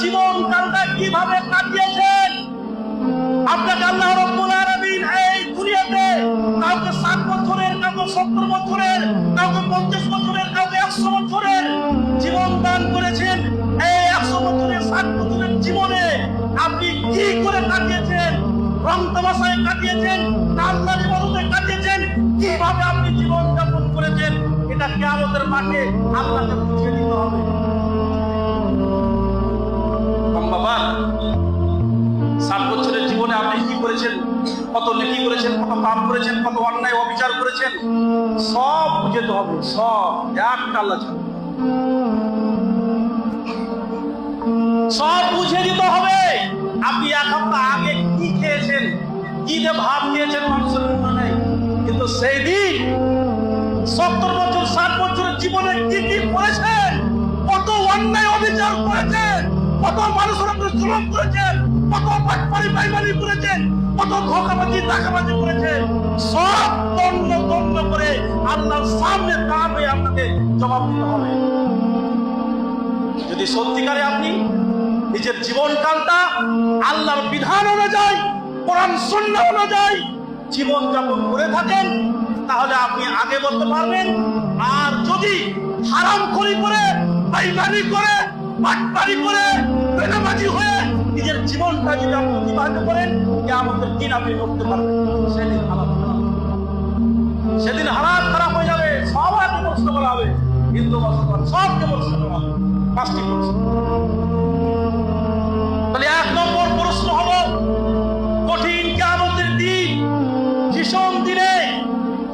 জীবন কালটা কীভাবে কাটিয়েছেন? আপনাকে আল্লাহ রব্বুল আলমিন এই দুনিয়াতে কাউকে ষাট বছরের, কাউকে সত্তর বছরের, কাউকে পঞ্চাশ বছরের, কাউকে একশো বছরের জীবন দান করেছেন। এই একশো বছরের, ষাট বছরের জীবনে আপনি কি করে কাটিয়েছেন? রং তামাশায় কাটিয়েছেন আল্লাহ জীবনতে কাটিয়েছেন, কীভাবে আপনি জীবন যাপন করেছেন? এটা কে আমাদের মাঠে আল্লাহকে বুঝিয়ে দিতে হবে। করেছেন, কত নেকি করেছেন, কত পাপ করেছেন, কত অন্যায় অবিচার করেছেন, সব বুঝতে হবে, সব, একটা আল্লাহ সব বুঝে দিতে হবে। আপনি এক সপ্তাহ আগে কি খেয়েছেন, কি ভাব খেয়েছেন, মানুষের মনে কিন্তু সেই দিন, সত্তর বছর, ষাট বছরের জীবনে কি কি করেছেন, কত অন্যায় অবিচার করেছেন কত মানুষের উপরে জুলুম করেছেন কত বাটপারি বাইমানি করেছেন কত ধোকাবাজি টাকাবাজি করেছেন সব দণ্ড দণ্ড করে আল্লাহর সামনে দাঁড়াবে আপনাকে জবাব দিতে হবে। যদি সত্যিকারে আপনি নিজের জীবনকালটা আল্লাহর বিধান অনুযায়ী, কোরআন শূন্য অনুযায়ী জীবন যাপন করে থাকেন, তাহলে আপনি আগে বলতে পারবেন, আর যদি হারাম খড়ি করে, বেইমানি করে বাটপারি করে বেনামাজি হয়ে নিজের জীবনটা যদি আপনি অতিবাহিত করেন যে আমাদের দিন আপনি করতে পারবেন। সেদিন হালাত সেদিন হালাত খারাপ হয়ে যাবে, সবাইকে প্রশ্ন করা হবে। হিন্দু, মুসলমান, সবকে প্রশ্ন করা হবে। পাঁচটি প্রশ্ন। তাহলে এক নম্বর প্রশ্ন হলো, কঠিন কেমতের দিন, ভীষণ দিনে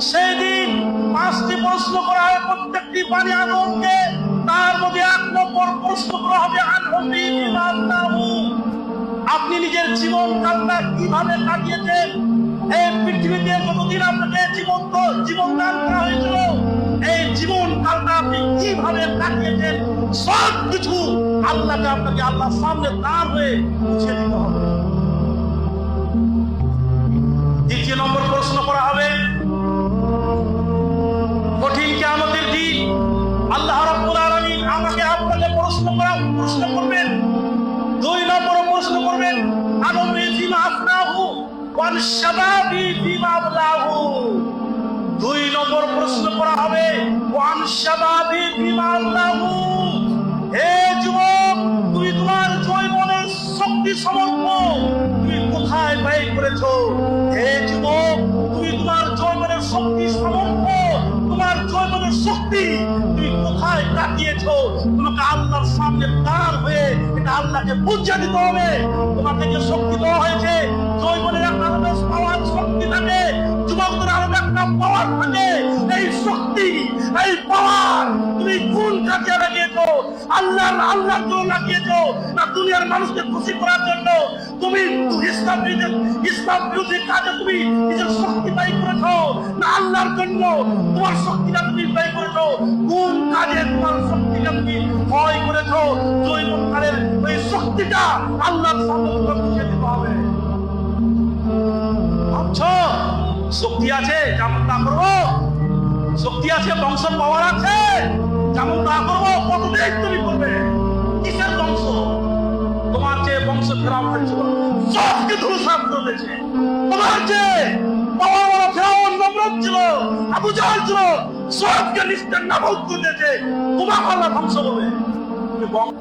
সেই দিন পাঁচটি প্রশ্ন করা হয় প্রত্যেকটি বাণী আদমকে মধ্যে এক নম্বর প্রশ্ন আপনি নিজের জীবন কালটা কীভাবে কাটিয়েছেন? এই পৃথিবীতে যতদিন আপনাকে জীবন তো- জীবন দান করা হয়েছিল, এই জীবন কালটা আপনি কীভাবে কাটিয়েছেন? সব কিছু আল্লাহকে আপনাকে আল্লাহর সামনে দাঁড় হয়ে দিতে হবে। আমাকে আপনাকে প্রশ্ন করা, প্রশ্ন করবেন? দুই নম্বর প্রশ্ন করবেন আনবি ফিমা আফনাহু ওয়ান শাবাবি আবলাহু দুই নম্বর প্রশ্ন করা হবে, ওয়ান শাবাবি আবলাহু হে যুবক, তুমি তোমার জৈবনের শক্তি সমর্থ, তুমি কোথায় ব্যয় করেছ? হে যুবক, তুমি তোমার জৈবনের শক্তি সমর্থ, তোমার জৈবনের শক্তি কাটিয়েছো তোমাকে আল্লাহর সামনে দাঁড় হয়ে এটা আল্লাহকে বুঝিয়ে দিতে হবে। তোমাকে যে শক্তি দেওয়া হয়েছে। জৈবনের একটা পাওয়ার শক্তি থাকে, যুবকদের আলাদা একটা পাওয়ার থাকে। এই শক্তি, এই পাওয়ার তুমি কোন কাজে লাগিয়েছো? আল্লাহর আল্লাহর জন্য লাগিয়েছো না দুনিয়ার মানুষকে খুশি করার জন্য? তুমি ইসলাম ইসলাম বিরোধী কাজে তুমি নিজের শক্তি ব্যয় করেছ না আল্লাহর জন্য? তোমার শক্তিটা করেছ হবে। শক্তি আছে বংশ পাওয়ার আছে, যেমন তা করব। কতদিন তুমি করবে? কিসের বংশ? তোমার যে বংশ ফেরাও হয়েছিল। সবকে ধুলসাপ করে দিয়েছে। তোমার যে নমরুদ ছিল, আবু জাহাল ছিল। সবকে নিস্তের নামক করে দিয়েছে। তোমাকে আল্লাহ ধ্বংস করবে। তুমি বংশ